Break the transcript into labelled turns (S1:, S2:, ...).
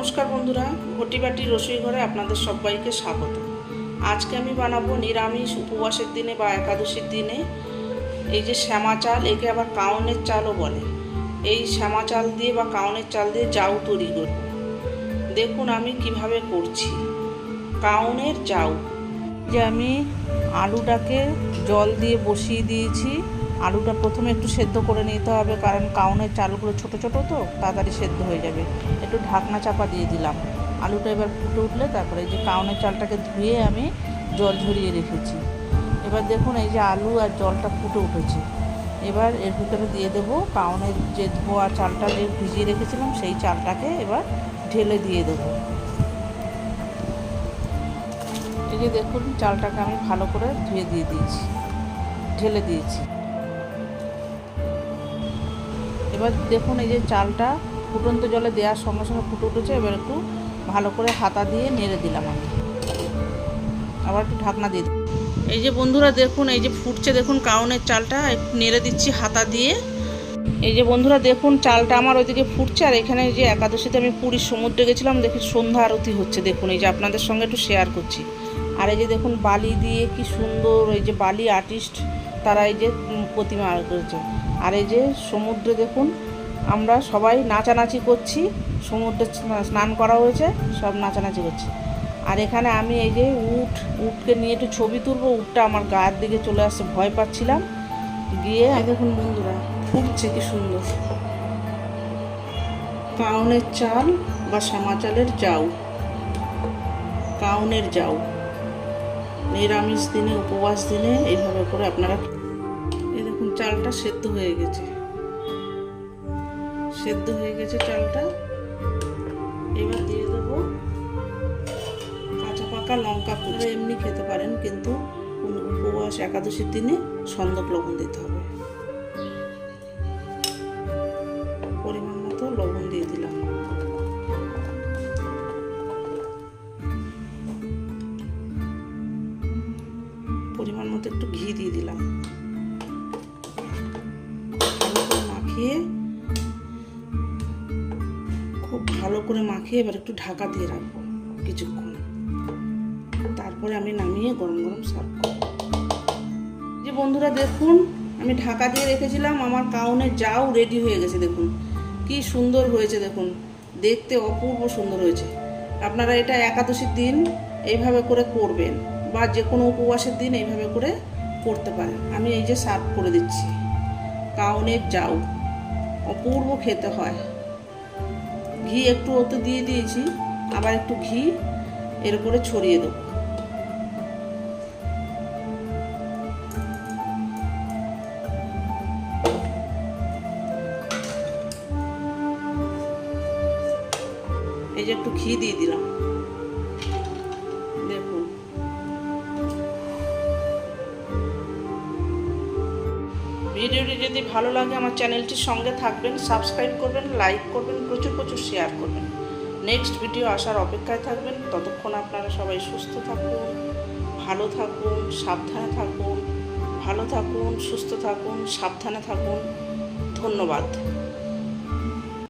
S1: নমস্কার বন্ধুরা, ঘটিবাটি রসুই ঘরে আপনাদের সবাইকে স্বাগত। আজকে আমি বানাবো নিরামিষ উপবাসের দিনে বা একাদশীর দিনে। এই যে শ্যামা চাল, একে আবার কাউনের চালও বলে। এই শ্যামা চাল দিয়ে বা কাউনের চাল দিয়ে জাউ তৈরি করব। দেখুন আমি কীভাবে করছি। কাউনের জাউ। যে আমি আলুটাকে জল দিয়ে বসিয়ে দিয়েছি। আলুটা প্রথমে একটু সেদ্ধ করে নিতে হবে, কারণ কাউনের চালগুলো ছোট ছোট তো, তাড়াতাড়ি সেদ্ধ হয়ে যাবে। একটু ঢাকনা চাপা দিয়ে দিলাম। আলুটা এবার ফুটে উঠলে তারপরে এই যে কাউনের চালটাকে ধুয়ে আমি জল ঝরিয়ে রেখেছি। এবার দেখুন এই যে আলু আর জলটা ফুটে উঠেছে। এবার এর ভিতরে দিয়ে দেবো কাউনের যে ধোয়া চালটা যে ভিজিয়ে রেখেছিলাম, সেই চালটাকে এবার ঢেলে দিয়ে দেবো। এই যে দেখুন, চালটাকে আমি ভালো করে ধুয়ে দিয়ে দিয়েছি, ঢেলে দিয়েছি। এবার দেখুন এই যে চালটা ফুটন্ত জলে দেওয়ার সঙ্গে সঙ্গে ফুটে উঠেছে, এবার একটু ভালো করে হাতা দিয়ে নেড়ে দিলাম আমি। আবার একটু ঢাকনা দিয়ে এই যে বন্ধুরা দেখুন, এই যে ফুটছে দেখুন কাউনের চালটা, একটু নেড়ে দিচ্ছি হাতা দিয়ে। এই যে বন্ধুরা দেখুন, চালটা আমার ওইদিকে ফুটছে, আর এখানে যে একাদশীতে আমি পুরীর সমুদ্রে গেছিলাম, দেখি সন্ধ্যা আরতি হচ্ছে দেখুন, এই যে আপনাদের সঙ্গে একটু শেয়ার করছি। আর এই যে দেখুন বালি দিয়ে কি সুন্দর, এই যে বালি আর্টিস্ট তারা এই যে প্রতিমা করেছে। আর এই যে সমুদ্রে দেখুন, আমরা সবাই নাচানাচি করছি, সমুদ্রে স্নান করা হয়েছে, সব নাচানাচি করছি। আর এখানে আমি এই যে উট, উটকে নিয়ে একটু ছবি তুলবো, উটটা আমার গায়ের দিকে চলে আসছে, ভয় পাচ্ছিলাম। গিয়ে দেখুন বন্ধুরা, ফুটছে কি সুন্দর। কাউনের চাল বা শ্যামা চালের জাউ কাউনের জাউ নিরামিষ দিনে, উপবাস দিনে এইভাবে করে আপনারা এই দেখুন, চালটা সেদ্ধ হয়ে গেছে। সেদ্ধ হয়ে গেছে চালটা। এবার দিয়ে দেবো কাঁচা পাকা লঙ্কা। আপনারা এমনি খেতে পারেন, কিন্তু উপবাস একাদশীর দিনে সন্দক লবণ দিতে হবে। পরিমাণ মতো একটু ঘি দিয়ে দিলাম। মাখিয়ে, খুব ভালো করে মাখিয়ে এবার একটু ঢাকা দিয়ে রাখব কিছুক্ষণ। তারপরে আমি নামিয়ে গরম গরম সার্ভ করব। যে বন্ধুরা দেখুন, আমি ঢাকা দিয়ে রেখেছিলাম, আমার কাউনে যাও রেডি হয়ে গেছে দেখুন। কি সুন্দর হয়েছে দেখুন, দেখতে অপূর্ব সুন্দর হয়েছে। আপনারা এটা একাদশীর দিন এইভাবে করে করবেন। বা যে কোনো উপবাসের দিন এইভাবে করে করতে পারেন আমি এই যে সার্ভ করে দিচ্ছি। কাউনের যাও। অপূর্ব খেতে হয়। ঘি একটু ওতে দিয়ে দিয়েছি। আবার একটু ঘি এর উপরে ছড়িয়ে দেবো। এই যে একটু ঘি দিয়ে দিলাম। ভিডিওটি যদি ভালো লাগে, আমার চ্যানেলটির সঙ্গে থাকবেন, সাবস্ক্রাইব করবেন, লাইক করবেন, প্রচুর প্রচুর শেয়ার করবেন। নেক্সট ভিডিও আসার অপেক্ষায় থাকবেন। ততক্ষণ আপনারা সবাই সুস্থ থাকুন, ভালো থাকুন, সাবধানে থাকুন, ভালো থাকুন, সুস্থ থাকুন, সাবধানে থাকুন। ধন্যবাদ।